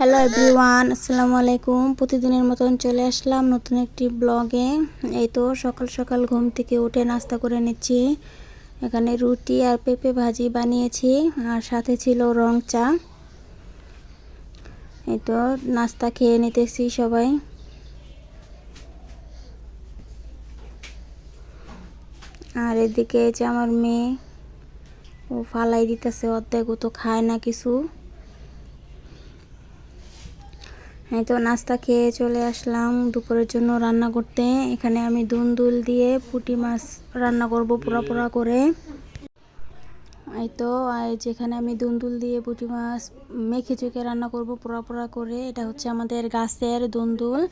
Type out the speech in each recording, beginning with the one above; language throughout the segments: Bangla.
হ্যালো এভরিওয়ান আসসালামু আলাইকুম প্রতিদিনের মতন চলে আসলাম নতুন একটি ব্লগে। এই তো সকাল সকাল ঘুম থেকে উঠে নাস্তা করে নিচ্ছি। এখানে রুটি আর পেঁপে ভাজি বানিয়েছি, আর সাথে ছিল রং চা। এই তো নাস্তা খেয়ে নিতেছি সবাই। আর এদিকে যে আমার মেয়ে, ও ফালাই দিতেছে, অর্ধেক ও তো খায় না কিছু। এই তো নাস্তা খেয়ে চলে আসলাম দুপুরের জন্য রান্না করতে। এখানে আমি দুল দিয়ে পুটি মাছ রান্না করব পোড়া পোড়া করে। এই তো যেখানে আমি দুল দিয়ে পুঁটি মাছ মেখে চুকে রান্না করব পোড়া পোড়া করে, এটা হচ্ছে আমাদের গাছের দুন্দুল।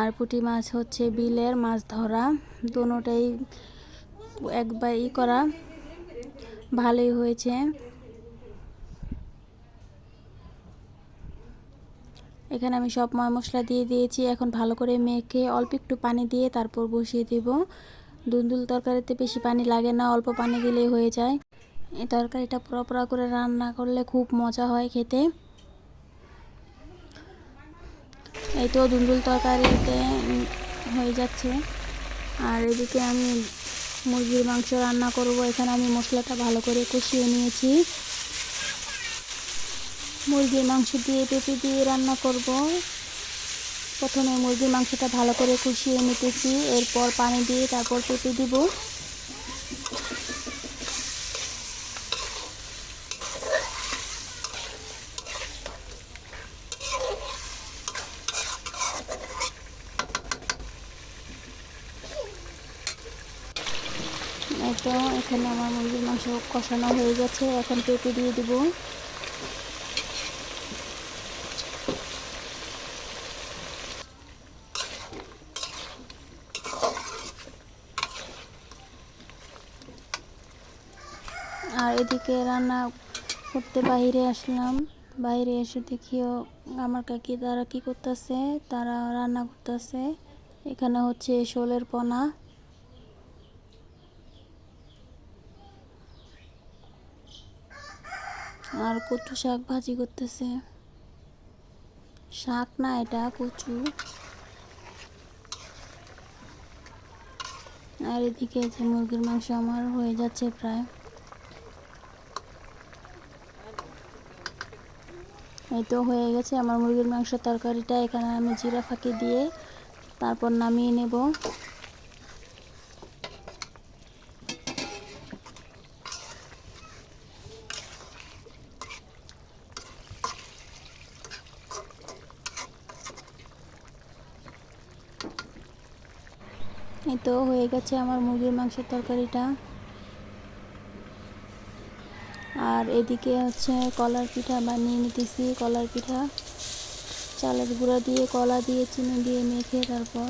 আর পুঁটি মাছ হচ্ছে বিলের মাছ ধরা, দুটোটাই একবার ই করা, ভালোই হয়েছে। এখানে আমি সব ময় মশলা দিয়ে দিয়েছি। এখন ভালো করে মেখে অল্প একটু পানি দিয়ে তারপর বসিয়ে দিব। দুন্দুল তরকারিতে বেশি পানি লাগে না, অল্প পানি দিলেই হয়ে যায়। এই তরকারিটা পোড়া করে রান্না করলে খুব মজা হয় খেতে। এই তো দুন্দুল তরকারিতে হয়ে যাচ্ছে। আর এদিকে আমি মুরগির মাংস রান্না করব। এখানে আমি মশলাটা ভালো করে কষিয়ে নিয়েছি। মুরগির মাংস দিয়ে, পেঁপে দিয়ে রান্না করব। প্রথমে মুরগির মাংসটা ভালো করে কষিয়ে নিতেছি। এরপর পানি দিয়ে তারপর পেঁপে দিব। এখানে আমার মুরগির মাংস কষানো হয়ে গেছে। এখন পেঁপে দিয়ে দেবো। আর এদিকে রান্না করতে বাইরে আসলাম। বাইরে এসে দেখিও আমার কাকি তারা কি করতেছে? তারা রান্না করতেছে। এখানে হচ্ছে শোলের পোনা। আর কচু শাক ভাজি করতেছে। শাক না এটা, কচু। আর এদিকে যে মুরগির মাংস আমার হয়ে যাচ্ছে প্রায়। এই তো হয়ে গেছে আমার মুরগির মাংস তরকারিটা। এখানে আমি জিরা ফাঁকি দিয়ে তারপর নামিয়ে নেব। এই তো হয়ে গেছে আমার মুরগির মাংসের তরকারিটা। আর এদিকে হচ্ছে কলার পিঠা বানিয়ে নিতেছি, কলার পিঠা। চালের গুঁড়া দিয়ে, কলা দিয়ে, চিনি দিয়ে মেখে তারপর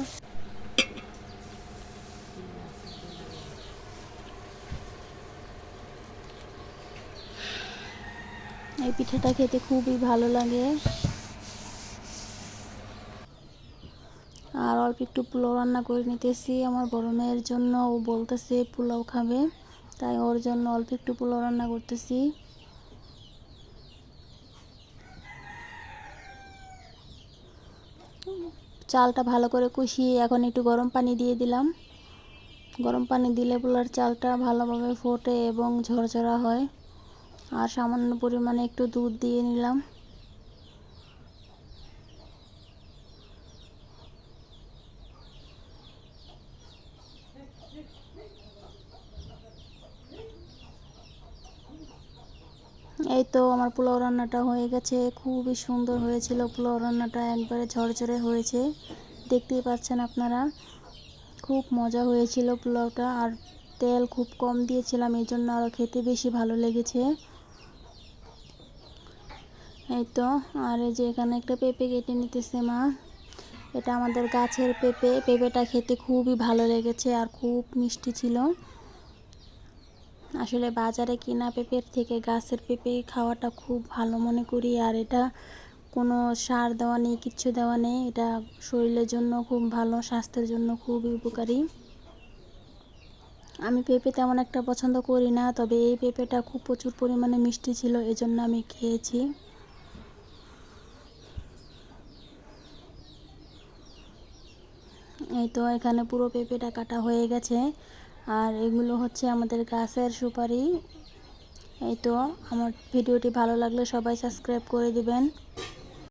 এই পিঠাটা খেতে খুবই ভালো লাগে। আর অল্প একটু পোলাও রান্না করে নিতেছি, আমার বড় মেয়ের জন্য। ও বলতেছে পোলাও খাবে। তাই ওর জন্য অল্প একটু পোলাও রান্না করতেছি। চালটা ভালো করে কষিয়ে এখন একটু গরম পানি দিয়ে দিলাম। গরম পানি দিলে পোলার চালটা ভালোভাবে ফোটে এবং ঝরঝরা হয়। আর সামান্য পরিমাণে একটু দুধ দিয়ে নিলাম। এই তো আমার পোলাও রান্নাটা হয়ে গেছে। খুবই সুন্দর হয়েছিল পোলাও রান্নাটা, একবারে ঝরঝরে হয়েছে। দেখতেই পাচ্ছেন আপনারা, খুব মজা হয়েছিল পোলাওটা। আর তেল খুব কম দিয়েছিলাম, এই জন্য আরও খেতে বেশি ভালো লেগেছে। এই তো আর এই যে এখানে একটা পেঁপে কেটে নিতেছে মা। এটা আমাদের গাছের পেঁপে, পেঁপেটা খেতে খুবই ভালো লেগেছে আর খুব মিষ্টি ছিল। আসলে বাজারে কেনা পেঁপের থেকে গাছের পেঁপে খাওয়াটা খুব ভালো মনে করি, আর এটা কোনো সার দেওয়া নেই, কিচ্ছু দেওয়া নেই। এটা শরীরের জন্য খুব ভালো, স্বাস্থ্যের জন্য খুবই উপকারী। আমি পেঁপে তেমন একটা পছন্দ করি না, তবে এই পেঁপেটা খুব প্রচুর পরিমাণে মিষ্টি ছিল, এজন্য আমি খেয়েছি। এই তো এখানে পুরো পেঁপেটা কাটা হয়ে গেছে। আর এগুলো হচ্ছে আমাদের গাছের সুপারি। এই তো, আমার ভিডিওটি ভালো লাগলে সবাই সাবস্ক্রাইব করে দিবেন।